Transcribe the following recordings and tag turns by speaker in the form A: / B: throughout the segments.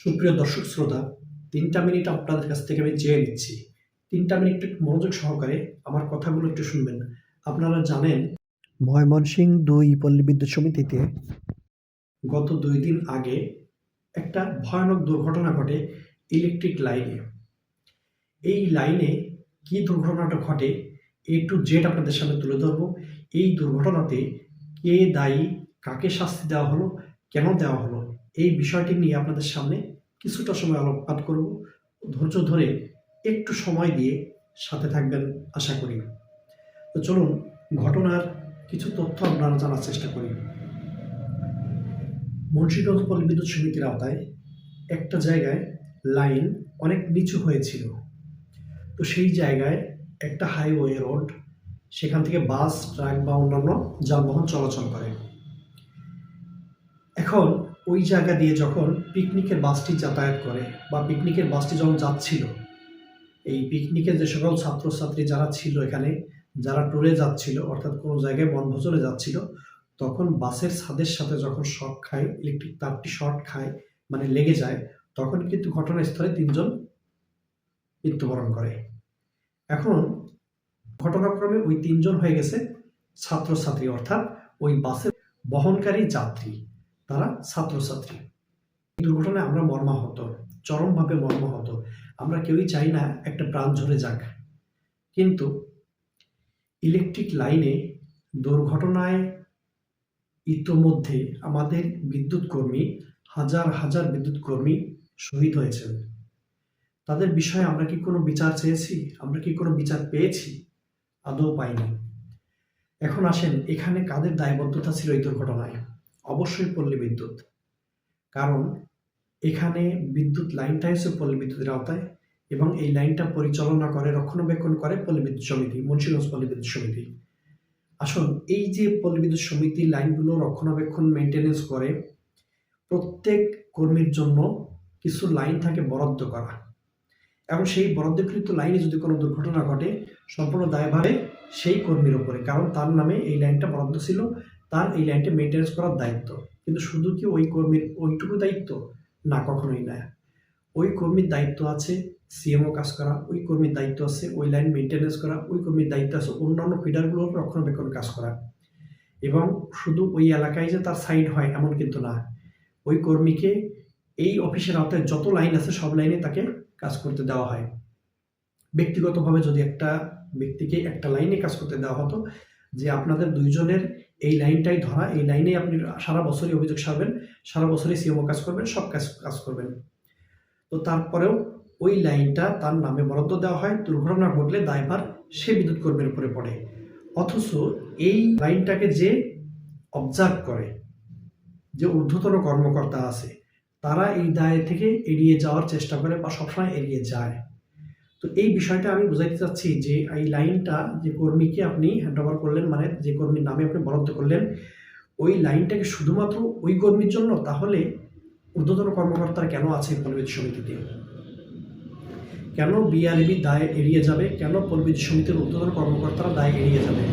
A: সুপ্রিয় দর্শক শ্রোতা, তিনটা মিনিট আপনাদের কাছ থেকে আমি চেয়ে নিচ্ছি। তিনটা মিনিট একটু মনোযোগ সহকারে আমার কথাগুলো একটু শুনবেন। আপনারা জানেন,
B: ময়মনসিং দুই পল্লী বিদ্যুৎ সমিতিতে
A: গত দুই দিন আগে একটা ভয়ানক দুর্ঘটনা ঘটে ইলেকট্রিক লাইনে। এই লাইনে কি দুর্ঘটনাটা ঘটে, এ টু জেড আপনাদের সামনে তুলে ধরবো। এই দুর্ঘটনাতে কে দায়ী, কাকে শাস্তি দেওয়া হলো কেন দেওয়া হলো? এই বিষয়টি নিয়ে আপনাদের সামনে কিছুটা সময় আলোকপাত করব। ধৈর্য ধরে একটু সময় দিয়ে সাথে থাকবেন, আশা করি। তো চলুন, ঘটনার কিছু তথ্য আপনারা জানার চেষ্টা করি। মুন্সিগঞ্জ পল্লী বিদ্যুৎ সমিতির আওতায় একটা জায়গায় লাইন অনেক নিচু হয়েছিল। তো সেই জায়গায় একটা হাইওয়ে রোড, সেখান থেকে বাস, ট্রাক বা অন্যান্য যানবাহন চলাচল করে। এখন ওই জায়গা দিয়ে যখন পিকনিকের বাসটি যাতায়াত করে বা পিকনিকের বাসটি যখন যাচ্ছিল, এই পিকনিকের যে সকল ছাত্রছাত্রী যারা ছিল এখানে, যারা ট্যুরে যাচ্ছিল, অর্থাৎ কোনো জায়গায় বনভোজনে যাচ্ছিল, তখন বাসের ছাদের সাথে যখন শর্ট খায় ইলেকট্রিক তারটি শর্ট খায় মানে লেগে যায়, তখন কিন্তু ঘটনাস্থলে তিনজন মৃত্যুবরণ করে। এখন ঘটনাক্রমে ওই তিনজন হয়ে গেছে ছাত্রছাত্রী, অর্থাৎ ওই বাসের বহনকারী যাত্রী। তারা ছাত্রছাত্রী। এই দুর্ঘটনায় আমরা মর্মাহত, চরমভাবে মর্মাহত। আমরা কেউই চাই না একটা প্রাণ ঝরে যাক। কিন্তু ইলেকট্রিক লাইনে দুর্ঘটনায় ইতোমধ্যে আমাদের বিদ্যুৎ কর্মী, হাজার হাজার বিদ্যুৎ কর্মী শহীদ হয়েছেন। তাদের বিষয়ে আমরা কি কোনো বিচার চেয়েছি? আমরা কি কোনো বিচার পেয়েছি? আদৌ পাইনি। এখন আসেন, এখানে কাদের দায়বদ্ধতা ছিল এই দুর্ঘটনায়? অবশ্যই পল্লী বিদ্যুৎ। কারণ এখানে বিদ্যুৎ লাইনটাই হচ্ছে পল্লী বিদ্যুতের আওতায় এবং এই লাইনটা পরিচালনা করে, রক্ষণাবেক্ষণ করে পল্লী বিদ্যুৎ সমিতি, মুন্সিগঞ্জ পল্লী বিদ্যুৎ সমিতি। আসুন, এই যে পল্লী বিদ্যুৎ সমিতি লাইনগুলো রক্ষণাবেক্ষণ মেনটেনেন্স করে, প্রত্যেক কর্মীর জন্য কিছু লাইন থাকে বরাদ্দ করা। এবং সেই বরাদ্দকৃত লাইনে যদি কোনো দুর্ঘটনা ঘটে, সম্পূর্ণ দায়ভারে সেই কর্মীর ওপরে কারণ তার নামে এই লাইনটা বরাদ্দ ছিল। তার এই লাইনটা মেনটেন্স করার দায়িত্ব। কিন্তু শুধু কি ওই কর্মীর ওইটুকু দায়িত্ব? না, কখনোই না। ওই কর্মীর দায়িত্ব আছে সিএমও কাজ করা, ওই কর্মীর দায়িত্ব আছে ওই লাইন মেনটেনেন্স করা, ওই কর্মীর দায়িত্ব আছে অন্যান্য ফিডারগুলোর রক্ষণাবেক্ষণ কাজ করা। এবং শুধু ওই এলাকায় যে তার সাইড হয় এমন কিন্তু না। ওই কর্মীকে এই অফিসের আওতায় যত লাইন আছে সব লাইনে তাকে কাজ করতে দেওয়া হয়। ব্যক্তিগতভাবে যদি একটা ব্যক্তিকে একটা লাইনে কাজ করতে দেওয়া হতো যে আপনাদের দুইজনের এই লাইনটাই ধরা, এই লাইনে আপনি সারা বছরই অভিযোগ সারবেন, সারা বছরই সিএমও কাজ করবেন, সব কাজ কাজ করবেন। তো তারপরেও ওই লাইনটা তার নামে বরাদ্দ দেওয়া হয় দুর্ঘটনা ঘটলে দায়ভার সে বিদ্যুৎ কর্মীর উপরে পড়ে। অথচ এই লাইনটাকে যে অবজার্ভ করে, যে ঊর্ধ্বতন কর্মকর্তা আছে, তারা এই দায় থেকে এড়িয়ে যাওয়ার চেষ্টা করে বা সবসময় এড়িয়ে যায়। তো এই বিষয়টা আমি বুঝাইতে চাচ্ছি যে, এই লাইনটা যে কর্মীকে আপনি হ্যান্ড ওভার করলেন মানে যে কর্মীর নামে আপনি বরাদ্দ করলেন, ওই লাইনটাকে শুধুমাত্র ওই কর্মীর জন্য? তাহলে ঊর্ধ্বতন কর্মকর্তারা কেন আছে পরিবেশ সমিতিতে? কেন বিআরবি দায় এড়িয়ে যাবে? কেন পরিবেশ সমিতির ঊর্ধ্বতন কর্মকর্তারা দায় এড়িয়ে যাবে?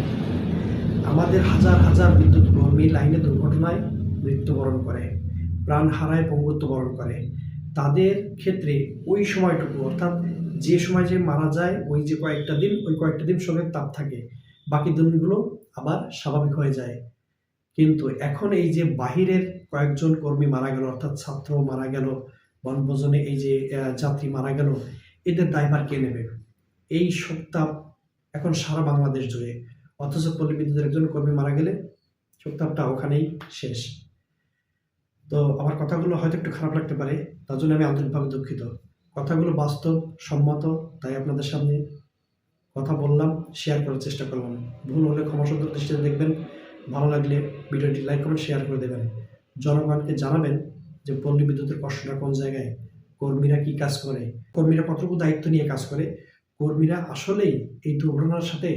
A: আমাদের হাজার হাজার বিদ্যুৎ কর্মী লাইনে দুর্ঘটনায় মৃত্যুবরণ করে, প্রাণ হারায় পঙ্গুত্ব বরণ করে। তাদের ক্ষেত্রে ওই সময়টুকু, অর্থাৎ যে সময় যে মারা যায়, ওই যে কয়েকটা দিন, ওই কয়েকটা দিন শরীরের তাপ থাকে। বাকি দিনগুলো আবার স্বাভাবিক হয়ে যায়। কিন্তু এখন এই যে বাহিরের কয়েকজন কর্মী মারা গেল, অর্থাৎ ছাত্র মারা গেল, বনভোজনে এই যে যাত্রী মারা গেল, এদের দায়ভার কে নেবে? এই সপ্তাহ এখন সারা বাংলাদেশ জুড়ে। অথচ পল্লী বিদ্যুতের একজন কর্মী মারা গেলে সপ্তাহটা ওখানেই শেষ। তো আমার কথাগুলো হয়তো একটু খারাপ লাগতে পারে, তার জন্য আমি আন্তরিকভাবে দুঃখিত। কথাগুলো বাস্তব, সম্মত, তাই আপনাদের সামনে কথা বললাম শেয়ার করার চেষ্টা করলাম। ভুল হলে ক্ষমাসুন্দর দৃষ্টিতে দেখবেন, ভালো লাগলে ভিডিওটি লাইক কমেন্ট শেয়ার করে দেবেন। জনগণকে জানাবেন যে পল্লী বিদ্যুতের কষ্টটা কোন জায়গায়, কর্মীরা কি কাজ করে, কর্মীরা কতটুকু দায়িত্ব নিয়ে কাজ করে, কর্মীরা আসলেই এই দুর্ঘটনার সাথে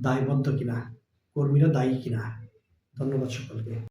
A: দায়বদ্ধ কিনা, কর্মীরা দায়ী কিনা? ধন্যবাদ সকলকে।